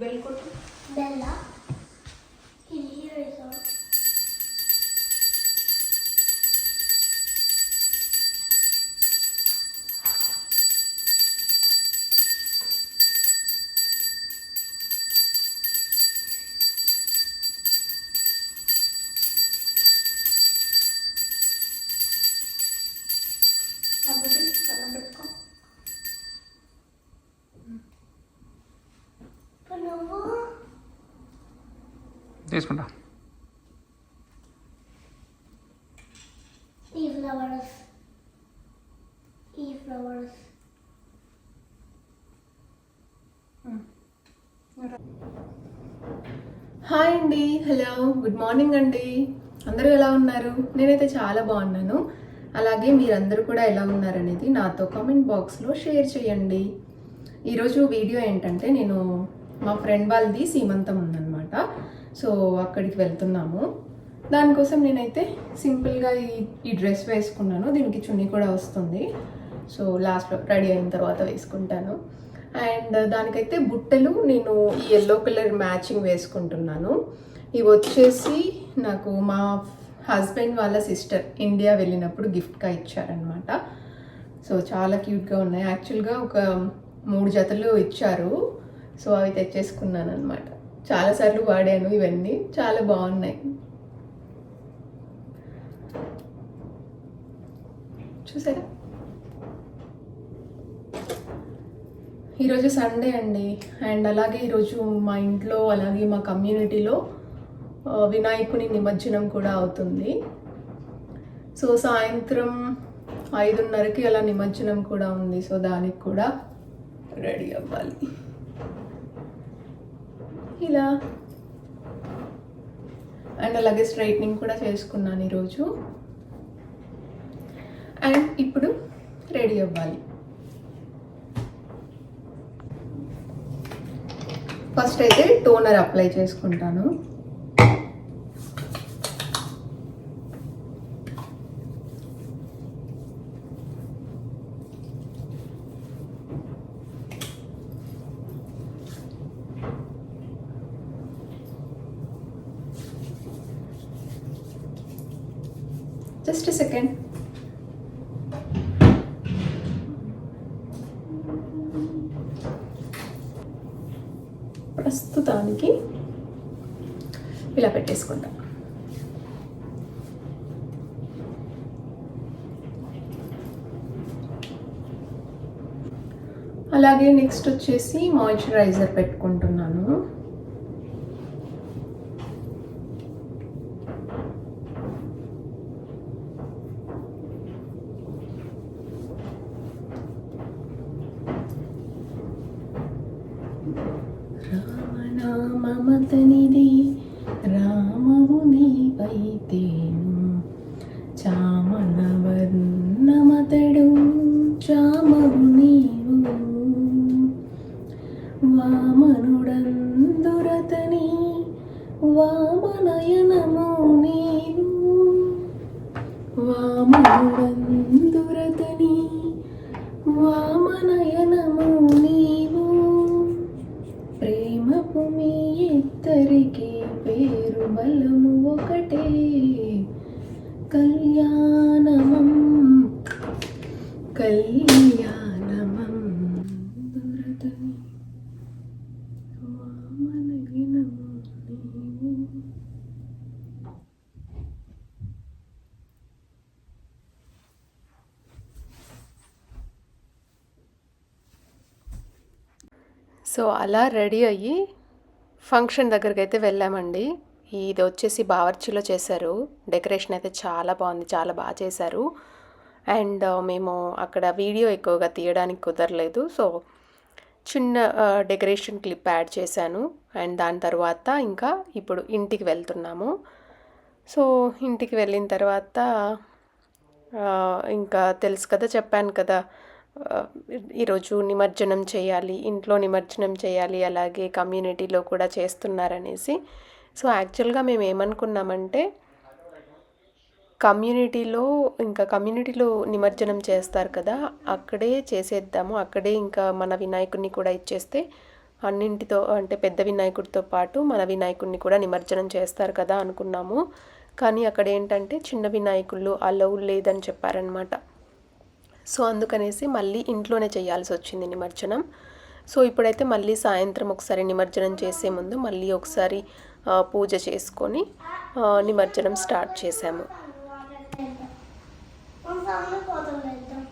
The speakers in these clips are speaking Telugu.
बिल्कुल। बेला తీసుకుంటా. హాయ్ అండి. హలో. గుడ్ మార్నింగ్ అండి. అందరూ ఎలా ఉన్నారు? నేనైతే చాలా బాగున్నాను. అలాగే మీరందరూ కూడా ఎలా ఉన్నారనేది నాతో కామెంట్ బాక్స్లో షేర్ చేయండి. ఈరోజు వీడియో ఏంటంటే నేను మా ఫ్రెండ్ వాళ్ళది సీమంతం ఉందన్నమాట. సో అక్కడికి వెళ్తున్నాము. దానికోసం నేనైతే సింపుల్గా ఈ ఈ డ్రెస్ వేసుకున్నాను. దీనికి చున్నీ కూడా వస్తుంది. సో లాస్ట్లో రెడీ అయిన తర్వాత వేసుకుంటాను. అండ్ దానికైతే బుట్టలు నేను ఈ ఎల్లో కలర్ మ్యాచింగ్ వేసుకుంటున్నాను. ఇవి వచ్చేసి నాకు మా హస్బెండ్ వాళ్ళ సిస్టర్ ఇండియా వెళ్ళినప్పుడు గిఫ్ట్గా ఇచ్చారనమాట సో చాలా క్యూట్గా ఉన్నాయి. యాక్చువల్గా ఒక మూడు జతలు ఇచ్చారు. సో అవి తెచ్చేసుకున్నాను అనమాట చాలాసార్లు వాడాను ఇవన్నీ. చాలా బాగున్నాయి. చూసారా? ఈరోజు సండే అండి. అండ్ అలాగే ఈరోజు మా ఇంట్లో అలాగే మా కమ్యూనిటీలో వినాయకుని నిమజ్జనం కూడా అవుతుంది. సో సాయంత్రం ఐదున్నరకి అలా నిమజ్జనం కూడా ఉంది. సో దానికి కూడా రెడీ అవ్వాలి. ఇలా. అండ్ అలాగే స్ట్రైట్నింగ్ కూడా చేసుకున్నాను ఈరోజు. అండ్ ఇప్పుడు రెడీ అవ్వాలి. ఫస్ట్ అయితే టోనర్ అప్లై చేసుకుంటాను. జస్ట్ సెకండ్ ప్రస్తుతానికి ఇలా పెట్టేసుకుంటాం అలాగే నెక్స్ట్ వచ్చేసి మాయిశ్చరైజర్ పెట్టుకుంటున్నాను. వామనుడందురతని వామనయనము సో అలా రెడీ అయ్యి ఫంక్షన్ దగ్గరికి అయితే వెళ్ళామండి. ఇది వచ్చేసి బావర్చిలో చేశారు. డెకరేషన్ అయితే చాలా బాగుంది చాలా బాగా చేశారు. అండ్ మేము అక్కడ వీడియో ఎక్కువగా తీయడానికి కుదరలేదు. సో చిన్న డెకరేషన్ క్లిప్ యాడ్ చేశాను. అండ్ దాని తర్వాత ఇంకా ఇప్పుడు ఇంటికి వెళ్తున్నాము. సో ఇంటికి వెళ్ళిన తర్వాత ఇంకా తెలుసు కదా చెప్పాను కదా ఈరోజు నిమజ్జనం చేయాలి ఇంట్లో నిమజ్జనం చేయాలి అలాగే కమ్యూనిటీలో కూడా చేస్తున్నారనేసి. సో యాక్చువల్గా మేము ఏమనుకున్నామంటే కమ్యూనిటీలో ఇంకా కమ్యూనిటీలో నిమజ్జనం చేస్తారు కదా అక్కడే చేసేద్దాము అక్కడే ఇంకా మన వినాయకుడిని కూడా ఇచ్చేస్తే అన్నింటితో అంటే పెద్ద వినాయకుడితో పాటు మన వినాయకుడిని కూడా నిమజ్జనం చేస్తారు కదా అనుకున్నాము. కానీ అక్కడ ఏంటంటే చిన్న వినాయకుళ్ళు అలౌ లేదని చెప్పారనమాట సో అందుకనేసి మళ్ళీ ఇంట్లోనే చేయాల్సి వచ్చింది నిమజ్జనం. సో ఇప్పుడైతే మళ్ళీ సాయంత్రం ఒకసారి నిమజ్జనం చేసే ముందు మళ్ళీ ఒకసారి పూజ చేసుకొని నిమజ్జనం స్టార్ట్ చేసాము. మన సామె పోతాం వెళ్దాం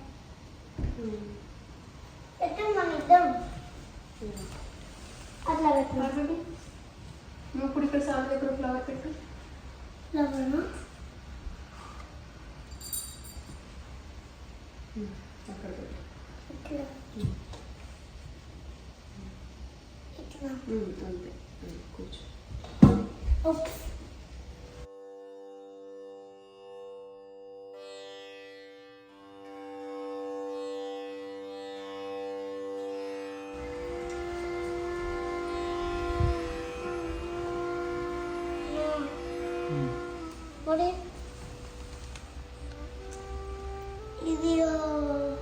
పెట్టం మన ఇద్దం అట్లా పెట్టండి ఇప్పుడు ఇక్కడ సామి దగ్గర ఫ్లవర్ పెట్టు లవను అక్కడ పెట్టు ఇట్లా ఇట్లా అంతే కూర్చో ఓకే మరి ఇది వాళ్ళకి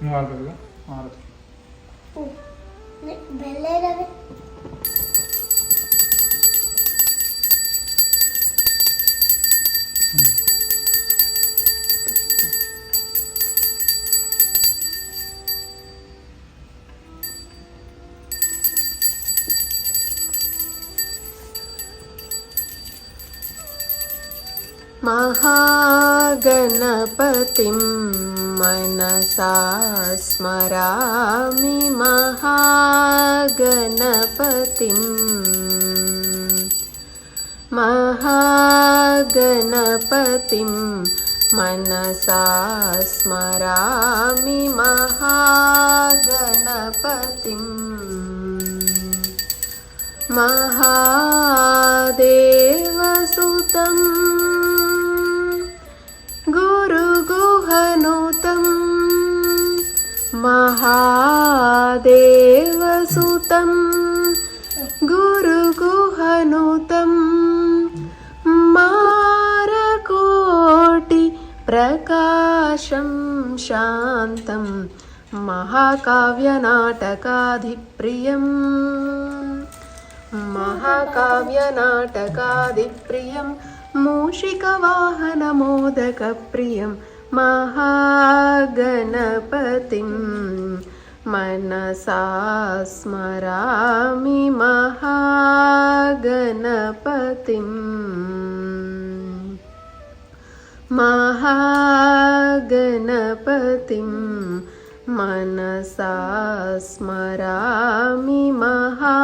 మారదు బెల్లేరవి महागणपतिं मनसा स्मरामि महागणपतिं। महागणपतिं मनसा स्मरामि महागणपतिम् महादेवसुतं गुरुगुहनुतं महादेवसुतं गुरुगुहनुतं मारकोटि प्रकाशं शान्तं महाकाव्यनाटकाधिप्रियम् महाकाव्यनाटकादिप्रियं मूषिकवाहनमोदकप्रियं महागणपतिं मनसा स्मरामि महागणपतिम् महागणपतिं मनसा स्मरामि महागणपतिम्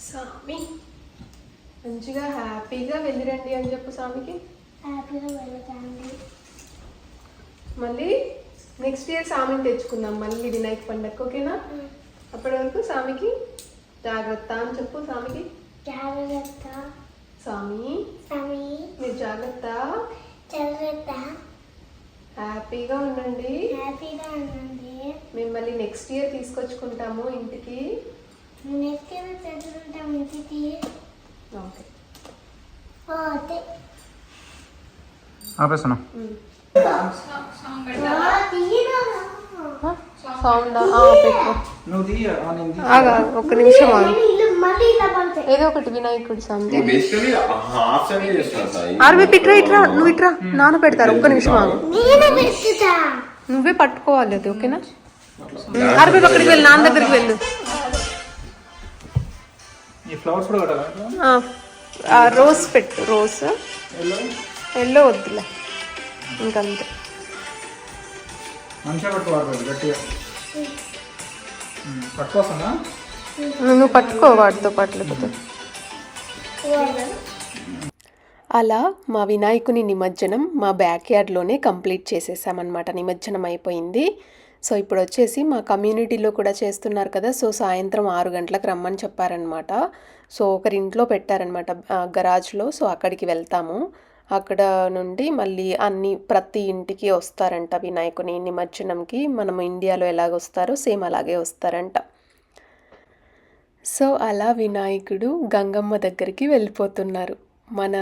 స్వామి. మంచిగా హ్యాపీగా వెళ్ళిరండి అని చెప్పు స్వామికి. హ్యాపీగా వెళ్తాండి మళ్ళీ నెక్స్ట్ ఇయర్ స్వామిని తెచ్చుకుందాం మళ్ళీ వినాయక పండగ ఓకేనా? అప్పటి వరకు స్వామికి జాగ్రత్త అని చెప్పు స్వామికి. జాగ్రత్త. స్వామి స్వామి. మీరు జాగ్రత్త. జాగ్రత్త. హ్యాపీగా ఉండండి. హ్యాపీగా ఉండండి. మేము మళ్ళీ నెక్స్ట్ ఇయర్ తీసుకొచ్చుకుంటాము ఇంటికి. చదువుకుంటాం ఓకే. ఆపేస్తున్నా. సౌండ్? పెట్టు. నేను తీయ. ఆగా ఒక్క నిమిషం ఏదో ఒకటి వినాయకుడి సాయి. ఆర్వి ఇట్రా ఇట్రా నువ్వు ఇట్రా నాన్న పెడతారు ఒక్క నిమిషం ఆగు. నువ్వే పట్టుకోవాలి అది ఓకేనా? ఆర్వి అక్కడికి వెళ్ళు నాన్న దగ్గరికి వెళ్ళు. ఫ్లవర్స్ కూడా రోజ్ పెట్టు రోజ్. ఎల్లో? వద్దులే. ఇంకంతే. నువ్వు పట్టుకో వాటితో పాటు లేకపోతే. అలా మా వినాయకుని నిమజ్జనం మా బ్యాక్ యార్డ్లోనే కంప్లీట్ చేసేసామన్నమాట. నిమజ్జనం అయిపోయింది. సో ఇప్పుడు వచ్చేసి మా కమ్యూనిటీలో కూడా చేస్తున్నారు కదా సో సాయంత్రం ఆరు గంటలకు రమ్మని చెప్పారనమాట. సో ఒకరి ఇంట్లో పెట్టారనమాట గరాజ్లో. సో అక్కడికి వెళ్తాము. అక్కడ నుండి మళ్ళీ అన్ని ప్రతి ఇంటికి వస్తారంట వినాయకుని నిమజ్జనంకి. మనం ఇండియాలో ఎలాగ వస్తారో సేమ్ అలాగే వస్తారంట. సో అలా వినాయకుడు గంగమ్మ దగ్గరికి వెళ్ళిపోతున్నారు. మన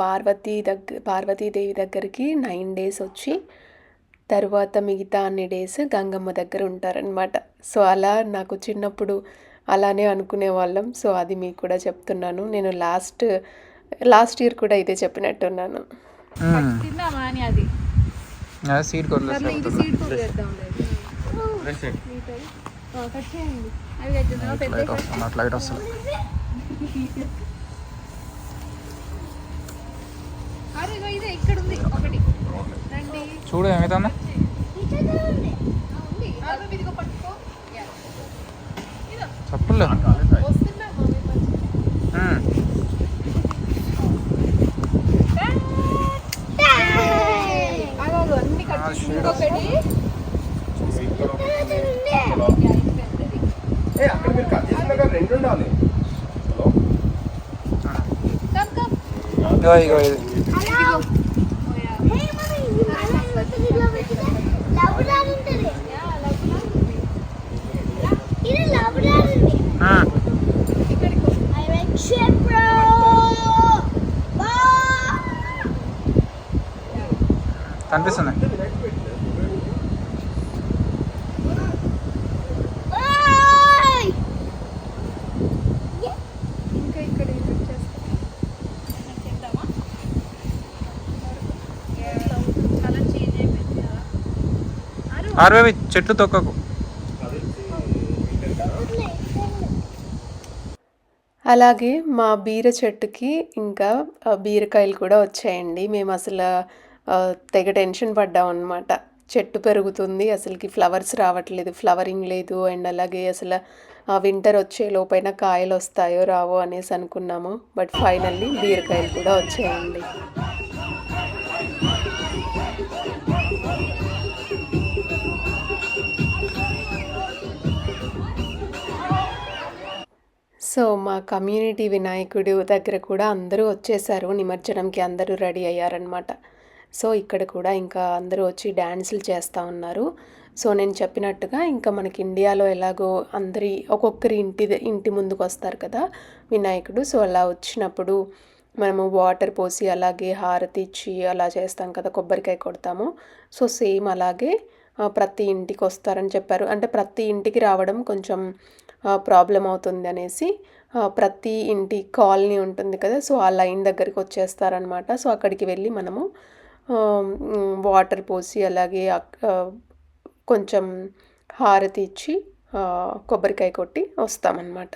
పార్వతీ దగ్గర పార్వతీదేవి దగ్గరికి నైన్ డేస్ వచ్చి తర్వాత మిగతా అన్ని డేస్ గంగమ్మ దగ్గర ఉంటారనమాట సో అలా నాకు చిన్నప్పుడు అలానే అనుకునే వాళ్ళం. సో అది మీకు కూడా చెప్తున్నాను. నేను లాస్ట్ లాస్ట్ ఇయర్ కూడా ఇదే చెప్పినట్టున్నాను. సీడ్ లైట్ వస్తుంది చేసి ఇంకొకటి ఏ అక్కడ మీరు కట్ చేసిన రెండు ఉండాలి. ఇగో ఇగో ఇది ఇదిగో యా లవ్లా ఆ, ఇక్కడికి కనిపిస్తుంది ఇంకా ఇక్కడ కట్ చేస్తాం చేద్దామా కలర్ చేంజ్ అయిపోయింది కదా. ఆరువేవి చెట్లు తొక్కకు. అలాగే మా బీర చెట్టుకి ఇంకా బీరకాయలు కూడా వచ్చాయండి. మేము అసలు తెగ టెన్షన్ పడ్డాం అనమాట చెట్టు పెరుగుతుంది అసలుకి ఫ్లవర్స్ రావట్లేదు ఫ్లవరింగ్ లేదు అండ్ అలాగే అసలు ఆ వింటర్ వచ్చే లోపైన కాయలు వస్తాయో రావో అనేసి అనుకున్నాము. బట్ ఫైనల్లీ బీరకాయలు కూడా వచ్చాయండి. సో మా కమ్యూనిటీ వినాయకుడు దగ్గర కూడా అందరూ వచ్చేసారు. నిమజ్జనంకి అందరూ రెడీ అయ్యారనమాట సో ఇక్కడ కూడా ఇంకా అందరూ వచ్చి డ్యాన్సులు చేస్తూ ఉన్నారు. సో నేను చెప్పినట్టుగా ఇంకా మనకి ఇండియాలో ఎలాగో అందరి ఒక్కొక్కరి ఇంటి ఇంటి ముందుకు వస్తారు కదా వినాయకుడు. సో అలా వచ్చినప్పుడు మనము వాటర్ పోసి అలాగే హారతి ఇచ్చి అలా చేస్తాం కదా కొబ్బరికాయ కొడతాము. సో సేమ్ అలాగే ప్రతి ఇంటికి వస్తారని చెప్పారు. అంటే ప్రతి ఇంటికి రావడం కొంచెం ప్రాబ్లం అవుతుంది అనేసి ప్రతి ఇంటి కాలనీ ఉంటుంది కదా సో ఆ లైన్ దగ్గరికి వచ్చేస్తారనమాట సో అక్కడికి వెళ్ళి మనము వాటర్ పోసి అలాగే కొంచెం హారతి ఇచ్చి కొబ్బరికాయ కొట్టి వస్తామన్నమాట.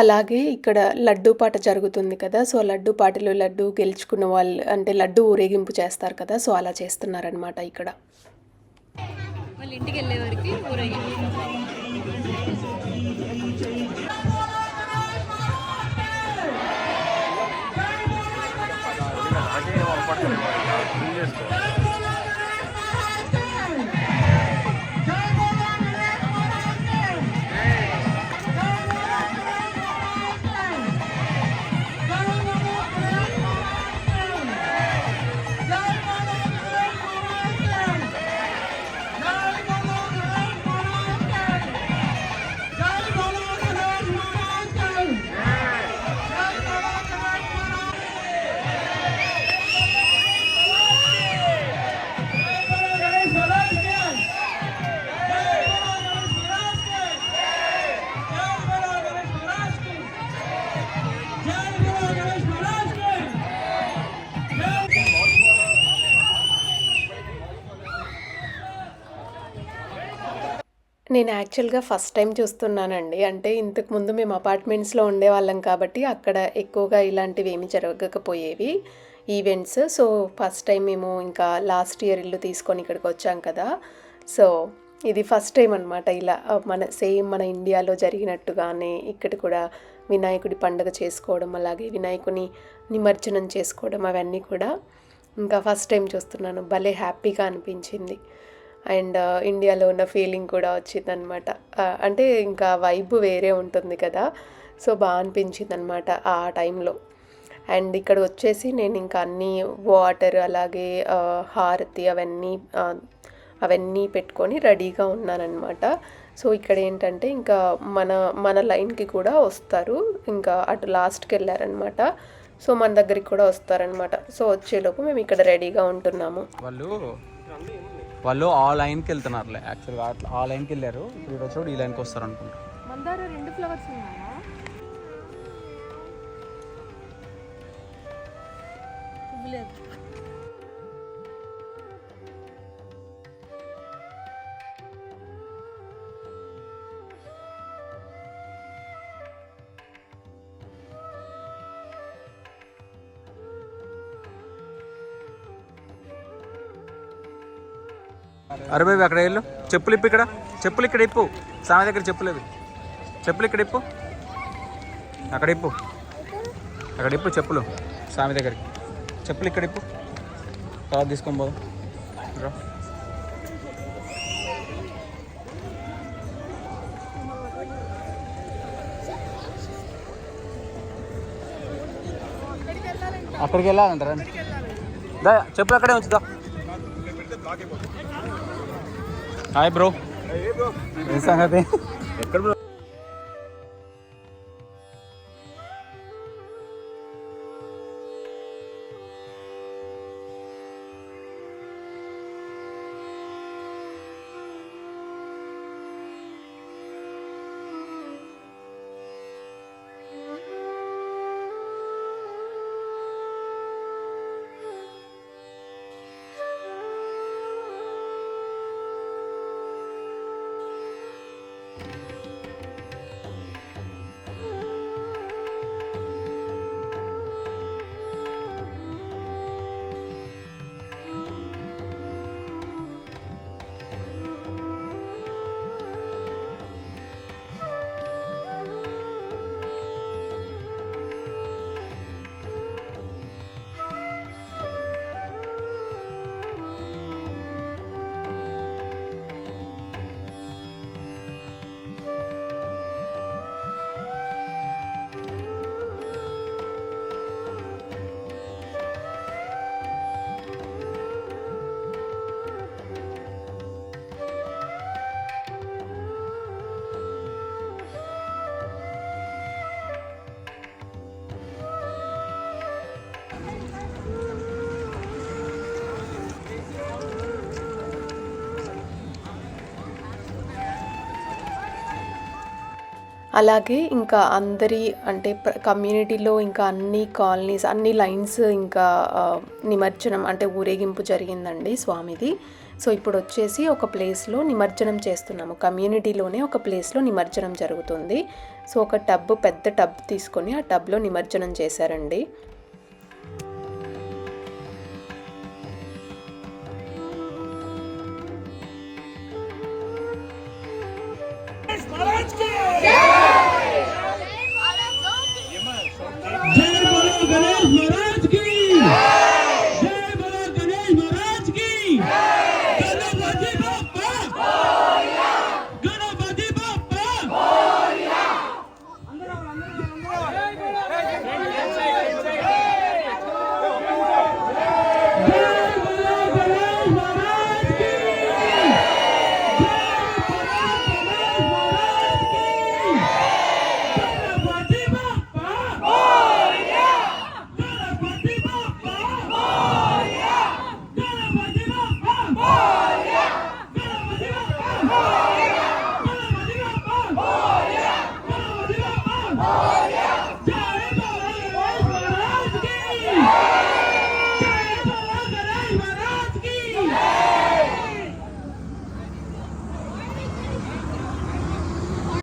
అలాగే ఇక్కడ లడ్డూ పాట జరుగుతుంది కదా సో లడ్డూ పాటలో లడ్డు గెలుచుకున్న వాళ్ళు అంటే లడ్డు ఊరేగింపు చేస్తారు కదా సో అలా చేస్తున్నారనమాట ఇక్కడ. వాళ్ళ ఇంటికి వెళ్ళే వరకు ఊరేగింపు. నేను యాక్చువల్గా ఫస్ట్ టైం చూస్తున్నానండి. అంటే ఇంతకు ముందు మేము అపార్ట్మెంట్స్లో ఉండేవాళ్ళం కాబట్టి అక్కడ ఎక్కువగా ఇలాంటివి ఏమి జరగకపోయేవి ఈవెంట్స్ సో ఫస్ట్ టైం మేము ఇంకా లాస్ట్ ఇయర్ ఇల్లు తీసుకొని ఇక్కడికి వచ్చాం కదా. సో ఇది ఫస్ట్ టైం అనమాట ఇలా మన సేమ్ మన ఇండియాలో జరిగినట్టుగానే ఇక్కడ కూడా వినాయకుడి పండుగ చేసుకోవడం అలాగే వినాయకుని నిమజ్జనం చేసుకోవడం అవన్నీ కూడా ఇంకా ఫస్ట్ టైం చూస్తున్నాను. భలే హ్యాపీగా అనిపించింది. అండ్ ఇండియాలో ఉన్న ఫీలింగ్ కూడా వచ్చిందనమాట అంటే ఇంకా వైబ్ వేరే ఉంటుంది కదా. సో బాగా అనిపించింది అనమాట ఆ టైంలో. అండ్ ఇక్కడ వచ్చేసి నేను ఇంకా అన్నీ వాటర్ అలాగే హారతి అవన్నీ అవన్నీ పెట్టుకొని రెడీగా ఉన్నానన్నమాట. సో ఇక్కడ ఏంటంటే ఇంకా మన మన లైన్కి కూడా వస్తారు. ఇంకా అటు లాస్ట్కి వెళ్ళారనమాట సో మన దగ్గరికి కూడా వస్తారనమాట సో వచ్చేలోపు మేము ఇక్కడ రెడీగా ఉంటున్నాము. వాళ్ళు వాళ్ళు ఆ లైన్కి వెళ్తున్నారులే. యాక్చువల్గా అట్లా ఆ లైన్కి వెళ్ళారు. ఇప్పుడు ఇక్కడ వచ్చి ఈ లైన్కి వస్తారు అనుకుంటా. మందార రెండు ఫ్లవర్స్ ఉన్నాయా? లేదు అరే బాబు అక్కడ వెళ్ళు? చెప్పులు ఇప్పు ఇక్కడ. చెప్పులు ఇక్కడ ఇప్పు. సామె దగ్గర చెప్పులు చెప్పులు ఇక్కడ ఇప్పు. అక్కడ ఇప్పు. అక్కడ ఇప్పు చెప్పులు. సామె దగ్గరికి. చెప్పులు ఇక్కడ ఇప్పు. తర్వాత తీసుకొని పోదాం. అక్కడికి వెళ్ళాలంటారా? చెప్పులు అక్కడే ఉంచుదా హాయ్ బ్రో ఏం సంగతి ఎక్కడ అలాగే ఇంకా అందరి అంటే కమ్యూనిటీలో ఇంకా అన్ని కాలనీస్ అన్ని లైన్స్ ఇంకా నిమజ్జనం అంటే ఊరేగింపు జరిగిందండి స్వామిది. సో ఇప్పుడు వచ్చేసి ఒక ప్లేస్లో నిమజ్జనం చేస్తున్నాము. కమ్యూనిటీలోనే ఒక ప్లేస్లో నిమజ్జనం జరుగుతుంది. సో ఒక టబ్ పెద్ద టబ్ తీసుకొని ఆ టబ్లో నిమజ్జనం చేశారండి.